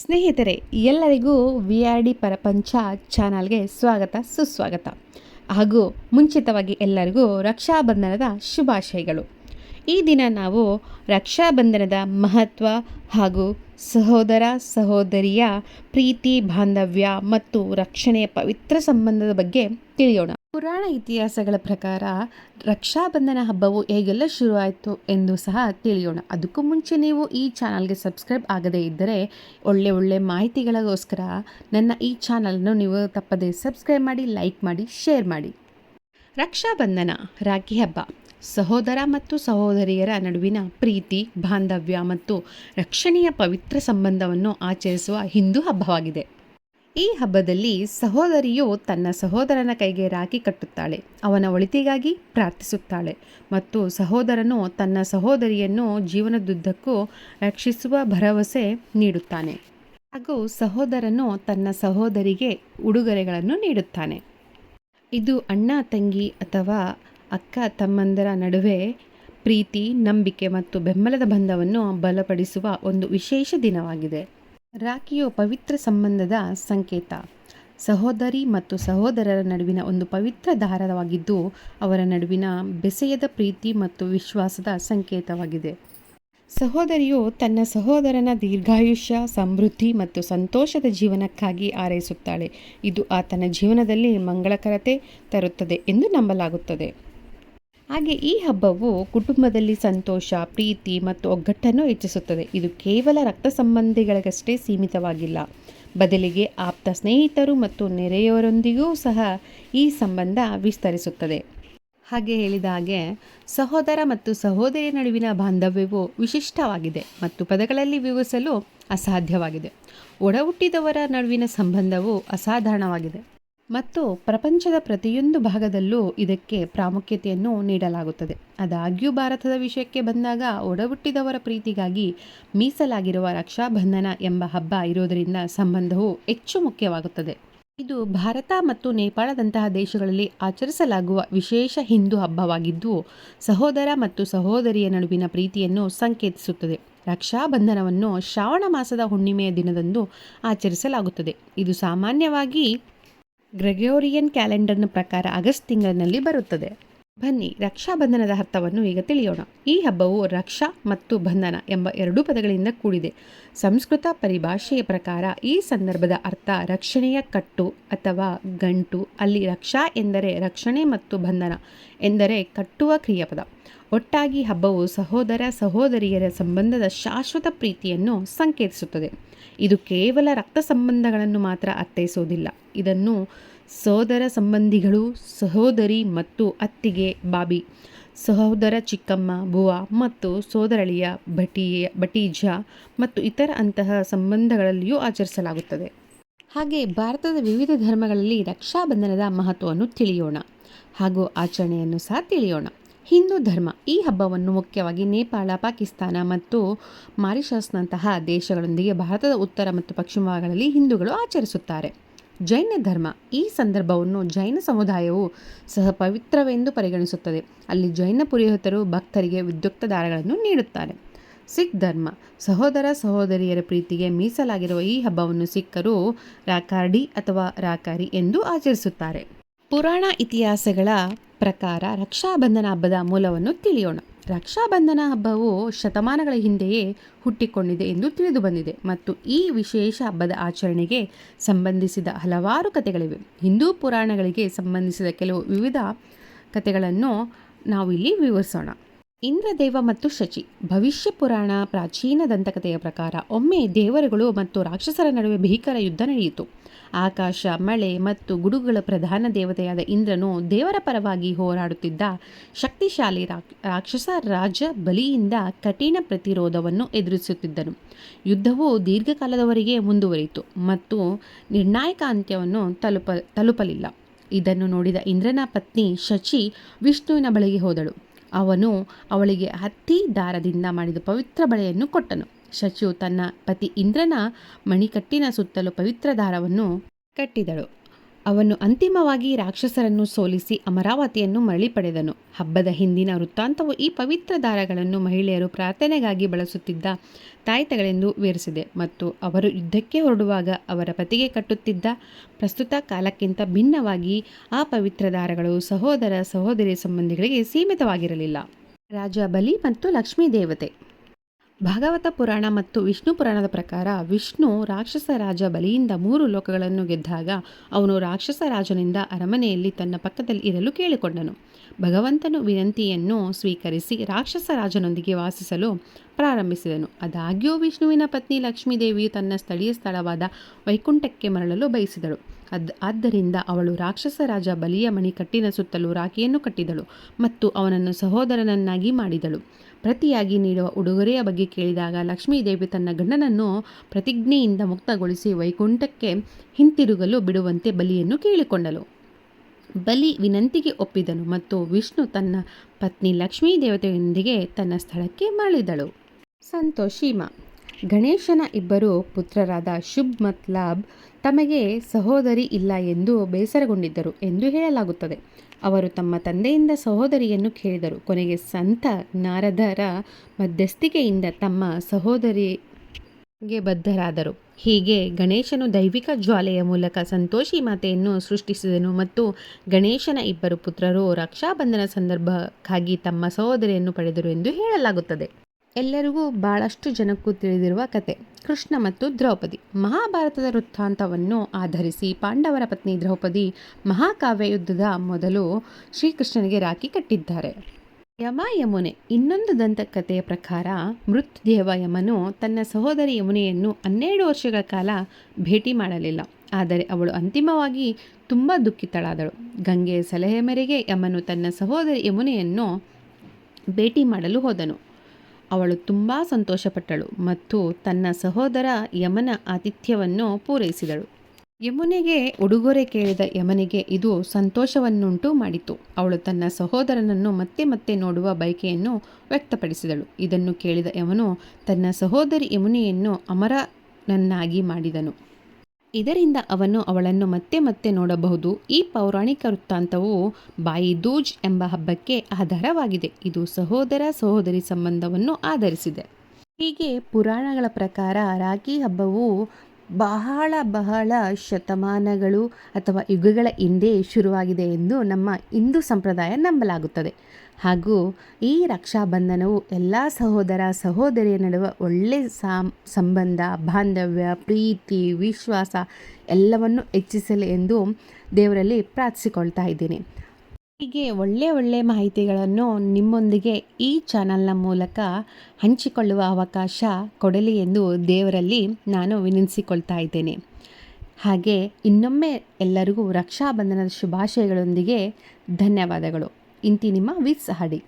ಸ್ನೇಹಿತರೆ, ಎಲ್ಲರಿಗೂ we are D Parapancha ಚಾನಲ್ಗೆ ಸ್ವಾಗತ, ಸುಸ್ವಾಗತ. ಹಾಗೂ ಮುಂಚಿತವಾಗಿ ಎಲ್ಲರಿಗೂ ರಕ್ಷಾಬಂಧನದ ಶುಭಾಶಯಗಳು. ಈ ದಿನ ನಾವು ರಕ್ಷಾಬಂಧನದ ಮಹತ್ವ ಹಾಗೂ ಸಹೋದರ, ಸಹೋದರಿಯ, ಪ್ರೀತಿ, ಬಾಂಧವ್ಯ ಮತ್ತು ರಕ್ಷಣೆಯ ಪವಿತ್ರ ಸಂಬಂಧದ ಬಗ್ಗೆ ತಿಳಿಯೋಣ. ಪುರಾಣ ಇತಿಹಾಸಗಳ ಪ್ರಕಾರ ರಕ್ಷಾಬಂಧನ ಹಬ್ಬವು ಹೇಗೆಲ್ಲ ಶುರುವಾಯಿತು ಎಂದು ಸಹ ತಿಳಿಯೋಣ. ಅದಕ್ಕೂ ಮುಂಚೆ ನೀವು ಈ ಚಾನಲ್ಗೆ ಸಬ್ಸ್ಕ್ರೈಬ್ ಆಗದೇ ಇದ್ದರೆ ಒಳ್ಳೆ ಒಳ್ಳೆ ಮಾಹಿತಿಗಳಿಗೋಸ್ಕರ ನನ್ನ ಈ ಚಾನಲನ್ನು ನೀವು ತಪ್ಪದೇ ಸಬ್ಸ್ಕ್ರೈಬ್ ಮಾಡಿ, ಲೈಕ್ ಮಾಡಿ, ಶೇರ್ ಮಾಡಿ. ರಕ್ಷಾಬಂಧನ ರಾಖಿ ಹಬ್ಬ. ಸಹೋದರ ಮತ್ತು ಸಹೋದರಿಯರ ನಡುವಿನ ಪ್ರೀತಿ, ಬಾಂಧವ್ಯ ಮತ್ತು ರಕ್ಷಣೆಯ ಪವಿತ್ರ ಸಂಬಂಧವನ್ನು ಆಚರಿಸುವ ಹಿಂದೂ ಹಬ್ಬವಾಗಿದೆ. ಈ ಹಬ್ಬದಲ್ಲಿ ಸಹೋದರಿಯು ತನ್ನ ಸಹೋದರನ ಕೈಗೆ ರಾಖಿ ಕಟ್ಟುತ್ತಾಳೆ. ಅವನ ಒಳಿತಿಗಾಗಿ ಪ್ರಾರ್ಥಿಸುತ್ತಾಳೆ ಮತ್ತು ಸಹೋದರನು ತನ್ನ ಸಹೋದರಿಯನ್ನು ಜೀವನದುದ್ದಕ್ಕೂ ರಕ್ಷಿಸುವ ಭರವಸೆ ನೀಡುತ್ತಾನೆ. ಹಾಗೂ ಸಹೋದರನು ತನ್ನ ಸಹೋದರಿಗೆ ಉಡುಗೊರೆಗಳನ್ನು ನೀಡುತ್ತಾನೆ. ಇದು ಅಣ್ಣ, ತಂಗಿ ಅಥವಾ ಅಕ್ಕ, ತಮ್ಮಂದರ ನಡುವೆ ಪ್ರೀತಿ, ನಂಬಿಕೆ ಮತ್ತು ಬೆಂಬಲದ ಬಂಧವನ್ನು ಬಲಪಡಿಸುವ ಒಂದು ವಿಶೇಷ ದಿನವಾಗಿದೆ. ರಾಖಿಯು ಪವಿತ್ರ ಸಂಬಂಧದ ಸಂಕೇತ. ಸಹೋದರಿ ಮತ್ತು ಸಹೋದರರ ನಡುವಿನ ಒಂದು ಪವಿತ್ರ ದಾರವಾಗಿದ್ದು ಅವರ ನಡುವಿನ ಬೆಸೆಯದ ಪ್ರೀತಿ ಮತ್ತು ವಿಶ್ವಾಸದ ಸಂಕೇತವಾಗಿದೆ. ಸಹೋದರಿಯು ತನ್ನ ಸಹೋದರನ ದೀರ್ಘಾಯುಷ್ಯ, ಸಮೃದ್ಧಿ ಮತ್ತು ಸಂತೋಷದ ಜೀವನಕ್ಕಾಗಿ ಆರೈಸುತ್ತಾಳೆ ಇದು ಆತನ ಜೀವನದಲ್ಲಿ ಮಂಗಳಕರತೆ ತರುತ್ತದೆ ಎಂದು ನಂಬಲಾಗುತ್ತದೆ. ಹಾಗೆ ಈ ಹಬ್ಬವು ಕುಟುಂಬದಲ್ಲಿ ಸಂತೋಷ, ಪ್ರೀತಿ ಮತ್ತು ಒಗ್ಗಟ್ಟನ್ನು ಹೆಚ್ಚಿಸುತ್ತದೆ. ಇದು ಕೇವಲ ರಕ್ತ ಸಂಬಂಧಿಗಳಿಗಷ್ಟೇ ಸೀಮಿತವಾಗಿಲ್ಲ. ಬದಲಿಗೆ ಆಪ್ತ ಸ್ನೇಹಿತರು ಮತ್ತು ನೆರೆಯವರೊಂದಿಗೂ ಸಹ ಈ ಸಂಬಂಧ ವಿಸ್ತರಿಸುತ್ತದೆ. ಹಾಗೆ ಹೇಳಿದ ಹಾಗೆ, ಸಹೋದರ ಮತ್ತು ಸಹೋದರಿ ನಡುವಿನ ಬಾಂಧವ್ಯವು ವಿಶಿಷ್ಟವಾಗಿದೆ ಮತ್ತು ಪದಗಳಲ್ಲಿ ವಿವರಿಸಲು ಅಸಾಧ್ಯವಾಗಿದೆ. ಒಡಹುಟ್ಟಿದವರ ನಡುವಿನ ಸಂಬಂಧವು ಅಸಾಧಾರಣವಾಗಿದೆ. ಮತ್ತು ಪ್ರಪಂಚದ ಪ್ರತಿಯೊಂದು ಭಾಗದಲ್ಲೂ ಇದಕ್ಕೆ ಪ್ರಾಮುಖ್ಯತೆಯನ್ನು ನೀಡಲಾಗುತ್ತದೆ. ಆದಾಗ್ಯೂ ಭಾರತದ ವಿಷಯಕ್ಕೆ ಬಂದಾಗ ಒಡಹುಟ್ಟಿದವರ ಪ್ರೀತಿಗಾಗಿ ಮೀಸಲಾಗಿರುವ ರಕ್ಷಾಬಂಧನ ಎಂಬ ಹಬ್ಬ ಇರೋದರಿಂದ ಸಂಬಂಧವು ಹೆಚ್ಚು ಮುಖ್ಯವಾಗುತ್ತದೆ. ಇದು ಭಾರತ ಮತ್ತು ನೇಪಾಳದಂತಹ ದೇಶಗಳಲ್ಲಿ ಆಚರಿಸಲಾಗುವ ವಿಶೇಷ ಹಿಂದೂ ಹಬ್ಬವಾಗಿದ್ದು, ಸಹೋದರ ಮತ್ತು ಸಹೋದರಿಯ ನಡುವಿನ ಪ್ರೀತಿಯನ್ನು ಸಂಕೇತಿಸುತ್ತದೆ. ರಕ್ಷಾಬಂಧನವನ್ನು ಶ್ರಾವಣ ಮಾಸದ ಹುಣ್ಣಿಮೆಯ ದಿನದಂದು ಆಚರಿಸಲಾಗುತ್ತದೆ. ಇದು ಸಾಮಾನ್ಯವಾಗಿ ಗ್ರೆಗೋರಿಯನ್ ಕ್ಯಾಲೆಂಡರ್ನ ಪ್ರಕಾರ ಆಗಸ್ಟ್ ತಿಂಗಳಿನಲ್ಲಿ ಬರುತ್ತದೆ. ಬನ್ನಿ ರಕ್ಷಾಬಂಧನದ ಅರ್ಥವನ್ನು ಈಗ ತಿಳಿಯೋಣ. ಈ ಹಬ್ಬವು ರಕ್ಷಾ ಮತ್ತು ಬಂಧನ ಎಂಬ ಎರಡೂ ಪದಗಳಿಂದ ಕೂಡಿದೆ. ಸಂಸ್ಕೃತ ಪರಿಭಾಷೆಯ ಪ್ರಕಾರ ಈ ಸಂದರ್ಭದ ಅರ್ಥ ರಕ್ಷಣೆಯ ಕಟ್ಟು ಅಥವಾ ಗಂಟು, ಅಲ್ಲಿ ರಕ್ಷಾ ಎಂದರೆ ರಕ್ಷಣೆ ಮತ್ತು ಬಂಧನ ಎಂದರೆ ಕಟ್ಟುವ ಕ್ರಿಯಾಪದ. ಒಟ್ಟಾಗಿ ಹಬ್ಬವು ಸಹೋದರ ಸಹೋದರಿಯರ ಸಂಬಂಧದ ಶಾಶ್ವತ ಪ್ರೀತಿಯನ್ನು ಸಂಕೇತಿಸುತ್ತದೆ. ಇದು ಕೇವಲ ರಕ್ತ ಸಂಬಂಧಗಳನ್ನು ಮಾತ್ರ ಅರ್ಥೈಸುವುದಿಲ್ಲ ಇದನ್ನು ಸೋದರ ಸಂಬಂಧಿಗಳು, ಸಹೋದರಿ ಮತ್ತು ಅತ್ತಿಗೆ ಬಾಬಿ, ಸಹೋದರ ಚಿಕ್ಕಮ್ಮ, ಬುವ ಮತ್ತು ಸೋದರಳಿಯ ಭಟಿಯ, ಭಟೀಜ ಮತ್ತು ಇತರ ಅಂತಹ ಸಂಬಂಧಗಳಲ್ಲಿಯೂ ಆಚರಿಸಲಾಗುತ್ತದೆ. ಹಾಗೆ ಭಾರತದ ವಿವಿಧ ಧರ್ಮಗಳಲ್ಲಿ ರಕ್ಷಾಬಂಧನದ ಮಹತ್ವವನ್ನು ತಿಳಿಯೋಣ. ಹಾಗೂ ಆಚರಣೆಯನ್ನು ಸಹ ತಿಳಿಯೋಣ. ಹಿಂದೂ ಧರ್ಮ ಈ ಹಬ್ಬವನ್ನು ಮುಖ್ಯವಾಗಿ ನೇಪಾಳ, ಪಾಕಿಸ್ತಾನ ಮತ್ತು ಮಾರಿಷಸ್ನಂತಹ ದೇಶಗಳೊಂದಿಗೆ ಭಾರತದ ಉತ್ತರ ಮತ್ತು ಪಶ್ಚಿಮ ಭಾಗಗಳಲ್ಲಿ ಹಿಂದೂಗಳು ಆಚರಿಸುತ್ತಾರೆ. ಜೈನ ಧರ್ಮ ಈ ಸಂದರ್ಭವನ್ನು ಜೈನ ಸಮುದಾಯವು ಸಹ ಪವಿತ್ರವೆಂದು ಪರಿಗಣಿಸುತ್ತದೆ. ಅಲ್ಲಿ ಜೈನ ಪುರೋಹಿತರು ಭಕ್ತರಿಗೆ ವಿದ್ಯುಕ್ತ ದಾರಗಳನ್ನು ನೀಡುತ್ತಾರೆ. ಸಿಖ್ ಧರ್ಮ ಸಹೋದರ ಸಹೋದರಿಯರ ಪ್ರೀತಿಗೆ ಮೀಸಲಾಗಿರುವ ಈ ಹಬ್ಬವನ್ನು ಸಿಖ್ಖರು ರಾಕಾರ್ಡಿ ಅಥವಾ ರಾಕಾರಿ ಎಂದು ಆಚರಿಸುತ್ತಾರೆ. ಪುರಾಣ ಇತಿಹಾಸಗಳ ಪ್ರಕಾರ ರಕ್ಷಾಬಂಧನ ಹಬ್ಬದ ಮೂಲವನ್ನು ತಿಳಿಯೋಣ. ರಕ್ಷಾಬಂಧನ ಹಬ್ಬವು ಶತಮಾನಗಳ ಹಿಂದೆಯೇ ಹುಟ್ಟಿಕೊಂಡಿದೆ ಎಂದು ತಿಳಿದು ಬಂದಿದೆ ಮತ್ತು ಈ ವಿಶೇಷ ಹಬ್ಬದ ಆಚರಣೆಗೆ ಸಂಬಂಧಿಸಿದ ಹಲವಾರು ಕಥೆಗಳಿವೆ. ಹಿಂದೂ ಪುರಾಣಗಳಿಗೆ ಸಂಬಂಧಿಸಿದ ಕೆಲವು ವಿವಿಧ ಕಥೆಗಳನ್ನು ನಾವು ಇಲ್ಲಿ ವಿವರಿಸೋಣ. ಇಂದ್ರದೇವ ಮತ್ತು ಶಚಿ. ಭವಿಷ್ಯ ಪುರಾಣ, ಪ್ರಾಚೀನ ದಂತಕಥೆಯ ಪ್ರಕಾರ ಒಮ್ಮೆ ದೇವರುಗಳು ಮತ್ತು ರಾಕ್ಷಸರ ನಡುವೆ ಭೀಕರ ಯುದ್ಧ ನಡೆಯಿತು. ಆಕಾಶ, ಮಳೆ ಮತ್ತು ಗುಡುಗುಗಳ ಪ್ರಧಾನ ದೇವತೆಯಾದ ಇಂದ್ರನು ದೇವರ ಪರವಾಗಿ ಹೋರಾಡುತ್ತಿದ್ದ ಶಕ್ತಿಶಾಲಿ ರಾಕ್ಷಸ ರಾಜ ಬಲಿಯಿಂದ ಕಠಿಣ ಪ್ರತಿರೋಧವನ್ನು ಎದುರಿಸುತ್ತಿದ್ದನು. ಯುದ್ಧವು ದೀರ್ಘಕಾಲದವರೆಗೆ ಮುಂದುವರಿಯಿತು ಮತ್ತು ನಿರ್ಣಾಯಕ ಅಂತ್ಯವನ್ನು ತಲುಪ, ತಲುಪಲಿಲ್ಲ. ಇದನ್ನು ನೋಡಿದ ಇಂದ್ರನ ಪತ್ನಿ ಶಚಿ ವಿಷ್ಣುವಿನ ಬಳಿಗೆ ಹೋದಳು. ಅವನು ಅವಳಿಗೆ ಹತ್ತಿ ದಾರದಿಂದ ಮಾಡಿದ ಪವಿತ್ರ ಬಳೆಯನ್ನು ಕೊಟ್ಟನು. ಶಚಿಯು ತನ್ನ ಪತಿ ಇಂದ್ರನ ಮಣಿಕಟ್ಟಿನ ಸುತ್ತಲೂ ಪವಿತ್ರ ದಾರವನ್ನು ಕಟ್ಟಿದಳು. ಅವನು ಅಂತಿಮವಾಗಿ ರಾಕ್ಷಸರನ್ನು ಸೋಲಿಸಿ ಅಮರಾವತಿಯನ್ನು ಮರಳಿ ಪಡೆದನು. ಹಬ್ಬದ ಹಿಂದಿನ ವೃತ್ತಾಂತವು ಈ ಪವಿತ್ರ ದಾರಗಳನ್ನು ಮಹಿಳೆಯರು ಪ್ರಾರ್ಥನೆಗಾಗಿ ಬಳಸುತ್ತಿದ್ದ ತಾಯ್ತಗಳೆಂದು ವಿವರಿಸಿದೆ. ಮತ್ತು ಅವರು ಯುದ್ಧಕ್ಕೆ ಹೊರಡುವಾಗ ಅವರ ಪತಿಗೆ ಕಟ್ಟುತ್ತಿದ್ದ ಪ್ರಸ್ತುತ ಕಾಲಕ್ಕಿಂತ ಭಿನ್ನವಾಗಿ ಆ ಪವಿತ್ರ ದಾರಗಳು ಸಹೋದರ ಸಹೋದರಿ ಸಂಬಂಧಿಗಳಿಗೆ ಸೀಮಿತವಾಗಿರಲಿಲ್ಲ. ರಾಜ ಬಲಿ ಮತ್ತು ಲಕ್ಷ್ಮೀ ದೇವತೆ. ಭಾಗವತ ಪುರಾಣ ಮತ್ತು ವಿಷ್ಣು ಪುರಾಣದ ಪ್ರಕಾರ ವಿಷ್ಣು ರಾಕ್ಷಸ ರಾಜ ಬಲಿಯಿಂದ ಮೂರು ಲೋಕಗಳನ್ನು ಗೆದ್ದಾಗ ಅವನು ರಾಕ್ಷಸ ರಾಜನಿಂದ ಅರಮನೆಯಲ್ಲಿ ತನ್ನ ಪಕ್ಕದಲ್ಲಿ ಇರಲು ಕೇಳಿಕೊಂಡನು. ಭಗವಂತನು ವಿನಂತಿಯನ್ನು ಸ್ವೀಕರಿಸಿ ರಾಕ್ಷಸ ರಾಜನೊಂದಿಗೆ ವಾಸಿಸಲು ಪ್ರಾರಂಭಿಸಿದನು. ಆದಾಗ್ಯೂ ವಿಷ್ಣುವಿನ ಪತ್ನಿ ಲಕ್ಷ್ಮೀದೇವಿಯು ತನ್ನ ಸ್ಥಳೀಯ ಸ್ಥಳವಾದ ವೈಕುಂಠಕ್ಕೆ ಮರಳಲು ಬಯಸಿದಳು. ಅದ್ ಆದ್ದರಿಂದ ಅವಳು ರಾಕ್ಷಸ ರಾಜ ಬಲಿಯ ಮಣಿಕಟ್ಟಿನ ಸುತ್ತಲೂ ರಾಖಿಯನ್ನು ಕಟ್ಟಿದಳು ಮತ್ತು ಅವನನ್ನು ಸಹೋದರನನ್ನಾಗಿ ಮಾಡಿದಳು. ಪ್ರತಿಯಾಗಿ ನೀಡುವ ಉಡುಗೊರೆಯ ಬಗ್ಗೆ ಕೇಳಿದಾಗ ಲಕ್ಷ್ಮೀದೇವಿ ತನ್ನ ಗಂಡನನ್ನು ಪ್ರತಿಜ್ಞೆಯಿಂದ ಮುಕ್ತಗೊಳಿಸಿ ವೈಕುಂಠಕ್ಕೆ ಹಿಂತಿರುಗಲು ಬಿಡುವಂತೆ ಬಲಿಯನ್ನು ಕೇಳಿಕೊಂಡಳು. ಬಲಿ ವಿನಂತಿಗೆ ಒಪ್ಪಿದನು ಮತ್ತು ವಿಷ್ಣು ತನ್ನ ಪತ್ನಿ ಲಕ್ಷ್ಮೀ ದೇವತೆಯೊಂದಿಗೆ ತನ್ನ ಸ್ಥಳಕ್ಕೆ ಮರಳಿದಳು. ಸಂತೋಷೀಮ ಗಣೇಶನ ಇಬ್ಬರು ಪುತ್ರರಾದ ಶುಭ್ ಮತ್ ಲಾಭ್ ತಮಗೆ ಸಹೋದರಿ ಇಲ್ಲ ಎಂದು ಬೇಸರಗೊಂಡಿದ್ದರು ಎಂದು ಹೇಳಲಾಗುತ್ತದೆ. ಅವರು ತಮ್ಮ ತಂದೆಯಿಂದ ಸಹೋದರಿಯನ್ನು ಕೇಳಿದರು. ಕೊನೆಗೆ ಸಂತ ನಾರದರ ಮಧ್ಯಸ್ಥಿಕೆಯಿಂದ ತಮ್ಮ ಸಹೋದರಿಗೆ ಬದ್ಧರಾದರು. ಹೀಗೆ ಗಣೇಶನು ದೈವಿಕ ಜ್ವಾಲೆಯ ಮೂಲಕ ಸಂತೋಷಿ ಮಾತೆಯನ್ನು ಸೃಷ್ಟಿಸಿದನು ಮತ್ತು ಗಣೇಶನ ಇಬ್ಬರು ಪುತ್ರರು ರಕ್ಷಾಬಂಧನ ಸಂದರ್ಭಕ್ಕಾಗಿ ತಮ್ಮ ಸಹೋದರಿಯನ್ನು ಪಡೆದರು ಎಂದು ಹೇಳಲಾಗುತ್ತದೆ. ಎಲ್ಲರಿಗೂ ಬಹಳಷ್ಟು ಜನಕ್ಕೂ ತಿಳಿದಿರುವ ಕತೆ. ಕೃಷ್ಣ ಮತ್ತು ದ್ರೌಪದಿ. ಮಹಾಭಾರತದ ವೃತ್ತಾಂತವನ್ನು ಆಧರಿಸಿ ಪಾಂಡವರ ಪತ್ನಿ ದ್ರೌಪದಿ ಮಹಾಕಾವ್ಯ ಯುದ್ಧದ ಮೊದಲು ಶ್ರೀಕೃಷ್ಣನಿಗೆ ರಾಖಿ ಕಟ್ಟಿದ್ದಾರೆ. ಯಮ ಯಮುನೆ. ಇನ್ನೊಂದು ದಂತಕಥೆಯ ಪ್ರಕಾರ ಮೃತ್ಯುದೇವ ಯಮನು ತನ್ನ ಸಹೋದರಿ ಯಮುನೆಯನ್ನು ಹನ್ನೆರಡು ವರ್ಷಗಳ ಕಾಲ ಭೇಟಿ ಮಾಡಲಿಲ್ಲ. ಆದರೆ ಅವಳು ಅಂತಿಮವಾಗಿ ತುಂಬ ದುಃಖಿತಳಾದಳು. ಗಂಗೆಯ ಸಲಹೆ ಮೇರೆಗೆ ಯಮನು ತನ್ನ ಸಹೋದರಿ ಯಮುನೆಯನ್ನು ಭೇಟಿ ಮಾಡಲು ಹೋದನು. ಅವಳು ತುಂಬ ಸಂತೋಷಪಟ್ಟಳು ಮತ್ತು ತನ್ನ ಸಹೋದರ ಯಮನ ಆತಿಥ್ಯವನ್ನು ಪೂರೈಸಿದಳು. ಯಮುನೆಗೆ ಉಡುಗೊರೆ ಕೇಳಿದ ಯಮನಿಗೆ ಇದು ಸಂತೋಷವನ್ನುಂಟು ಮಾಡಿತು. ಅವಳು ತನ್ನ ಸಹೋದರನನ್ನು ಮತ್ತೆ ಮತ್ತೆ ನೋಡುವ ಬಯಕೆಯನ್ನು ವ್ಯಕ್ತಪಡಿಸಿದಳು. ಇದನ್ನು ಕೇಳಿದ ಯಮನು ತನ್ನ ಸಹೋದರಿ ಯಮುನೆಯನ್ನು ಅಮರನನ್ನಾಗಿ ಮಾಡಿದನು. ಇದರಿಂದ ಅವನು ಅವಳನ್ನು ಮತ್ತೆ ಮತ್ತೆ ನೋಡಬಹುದು. ಈ ಪೌರಾಣಿಕ ವೃತ್ತಾಂತವು ಬಾಯಿ ದೂಜ್ ಎಂಬ ಹಬ್ಬಕ್ಕೆ ಆಧಾರವಾಗಿದೆ. ಇದು ಸಹೋದರ ಸಹೋದರಿ ಸಂಬಂಧವನ್ನು ಆಧರಿಸಿದೆ. ಹೀಗೆ ಪುರಾಣಗಳ ಪ್ರಕಾರ ರಾಖಿ ಹಬ್ಬವು ಬಹಳ ಬಹಳ ಶತಮಾನಗಳು ಅಥವಾ ಯುಗಗಳ ಹಿಂದೆ ಶುರುವಾಗಿದೆ ಎಂದು ನಮ್ಮ ಹಿಂದೂ ಸಂಪ್ರದಾಯ ನಂಬಲಾಗುತ್ತದೆ. ಹಾಗೂ ಈ ರಕ್ಷಾಬಂಧನವು ಎಲ್ಲ ಸಹೋದರ ಸಹೋದರಿಯ ನಡುವೆ ಒಳ್ಳೆಯ ಸಾಮ್, ಸಂಬಂಧ, ಬಾಂಧವ್ಯ, ಪ್ರೀತಿ, ವಿಶ್ವಾಸ ಎಲ್ಲವನ್ನು ಹೆಚ್ಚಿಸಲಿ ಎಂದು ದೇವರಲ್ಲಿ ಪ್ರಾರ್ಥಿಸಿಕೊಳ್ತಾ ಇದ್ದೀನಿ. ಹೀಗೆ ಒಳ್ಳೆ ಒಳ್ಳೆ ಮಾಹಿತಿಗಳನ್ನು ನಿಮ್ಮೊಂದಿಗೆ ಈ ಚಾನಲ್ನ ಮೂಲಕ ಹಂಚಿಕೊಳ್ಳುವ ಅವಕಾಶ ಕೊಡಲಿ ಎಂದು ದೇವರಲ್ಲಿ ನಾನು ವಿನಿಸಿಕೊಳ್ತಾ ಇದ್ದೇನೆ. ಹಾಗೆ ಇನ್ನೊಮ್ಮೆ ಎಲ್ಲರಿಗೂ ರಕ್ಷಾಬಂಧನದ ಶುಭಾಶಯಗಳೊಂದಿಗೆ ಧನ್ಯವಾದಗಳು. ಇಂತಿ ನಿಮ್ಮ ಹಡಿ